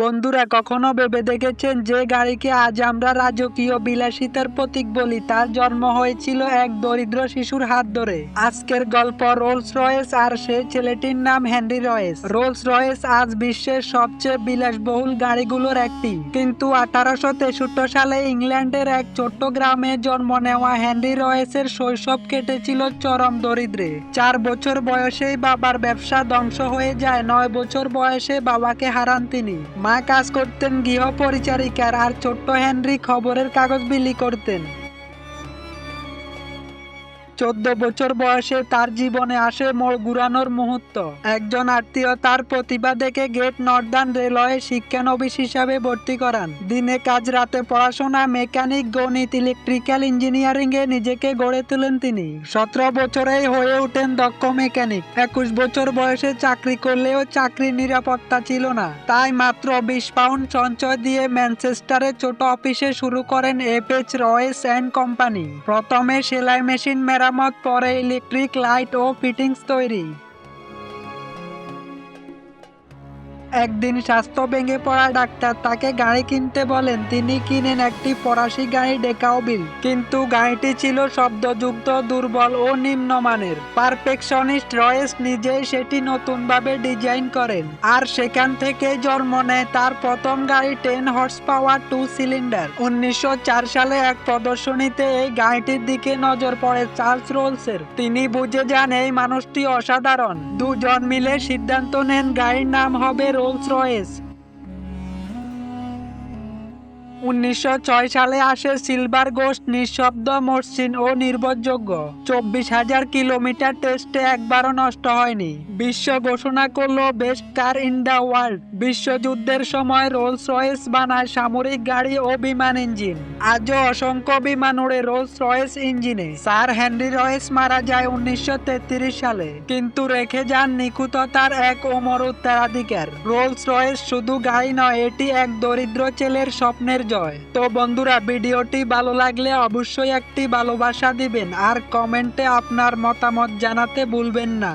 বন্ধুরা, কখনো ভেবে দেখেছেন যে গাড়িকে আজ আমরা রাজকীয় বিলাসিতার প্রতীক বলি? তার জন্ম হয়েছিল এক দরিদ্র শিশুর হাত ধরে। আজকের গল্প রোলস রয়েস আর সেই ছেলেটির নাম হেনরি রয়েস রোলস রয়েস আজ বিশ্বের সবচেয়ে বিলাসবহুল গাড়িগুলোর একটি। কিন্তু আঠারোশো তেষট্টি সালে ইংল্যান্ডের এক ছোট্ট গ্রামে জন্ম নেওয়া হেনরি রয়েসের শৈশব কেটেছিল চরম দরিদ্রে। চার বছর বয়সেই বাবার ব্যবসা ধ্বংস হয়ে যায়, নয় বছর বয়সে বাবাকে হারান তিনি। মা কাজ করতেন গৃহ পরিচারিকার আর ছোট্ট হেনরি খবরের কাগজ বিলি করতেন। চোদ্দ বছর বয়সে তার জীবনে আসে মোড় ঘুরানোর মুহূর্ত। একজন আত্মীয় তার প্রতিভা দেখে গেট নর্দার্ন রেলওয়ে শিক্ষানবিশ হিসাবে ভর্তি করান। দিনে কাজ রাতে পড়াশোনা, মেকানিক, গণিত, ইলেকট্রিক্যাল ইঞ্জিনিয়ারিং এ নিজেকে গড়ে তোলেন তিনি। সতেরো বছরেই হয়ে ওঠেন দক্ষ মেকানিক। একুশ বছর বয়সে চাকরি করলেও চাকরির নিরাপত্তা ছিল না। তাই মাত্র বিশ পাউন্ড সঞ্চয় দিয়ে ম্যানচেস্টারে ছোট অফিসে শুরু করেন এপএচ রয়েস অ্যান্ড কোম্পানি। প্রথমে সেলাই মেশিন মেরামত পরে ইলেকট্রিক লাইট ও ফিটিংস তৈরি। একদিন স্বাস্থ্য ভেঙে পড়া ডাক্তার তাকে গাড়ি কিনতে বলেন, তিনি কিনেন একটি ফরাসি গাড়ি ডেকাওবিল কিন্তু গাড়িটি ছিল শব্দযুক্ত, দুর্বল ও নিম্নমানের। পারফেকশনিস্ট রয়েস নিজেই সেটি নতুনভাবে ডিজাইন করেন আর সেখান থেকে জন্ম নেয় তার প্রথম গাড়ি ten horse power two cylinder. উনিশশো চার সালে এক প্রদর্শনীতে এই গাড়িটির দিকে নজর পড়ে চার্লস রোলসের। তিনি বুঝে যান এই মানুষটি অসাধারণ। দুজন মিলে সিদ্ধান্ত নেন গাড়ির নাম হবে রোলস রয়েস উনিশশো ছয় সালে আসে সিলভার গোস্ট, নিঃশব্দ মসৃণ ও নির্ভরযোগ্য। চব্বিশ হাজার কিলোমিটার টেস্টে একবারও নষ্ট হয়নি। বিশ্ব ঘোষণা করল, best car in the world. বিশ্বযুদ্ধের সময় রোলস রয়েস বানায় সামরিক গাড়ি ও বিমান ইঞ্জিন। আজও অসংখ্য বিমান উড়ে রোলস রয়েস ইঞ্জিনে। স্যার হেনরি রয়েস মারা যায় উনিশশো তেত্রিশ সালে, কিন্তু রেখে যান নিখুঁততার এক অমর উত্তরাধিকার। রোলস রয়েস শুধু গাড়ি নয়, এটি এক দরিদ্র ছেলের স্বপ্নের জয়। তো বন্ধুরা, ভিডিওটি ভালো লাগলে অবশ্যই একটি ভালোবাসা দিবেন। আর কমেন্টে আপনার মতামত জানাতে ভুলবেন না।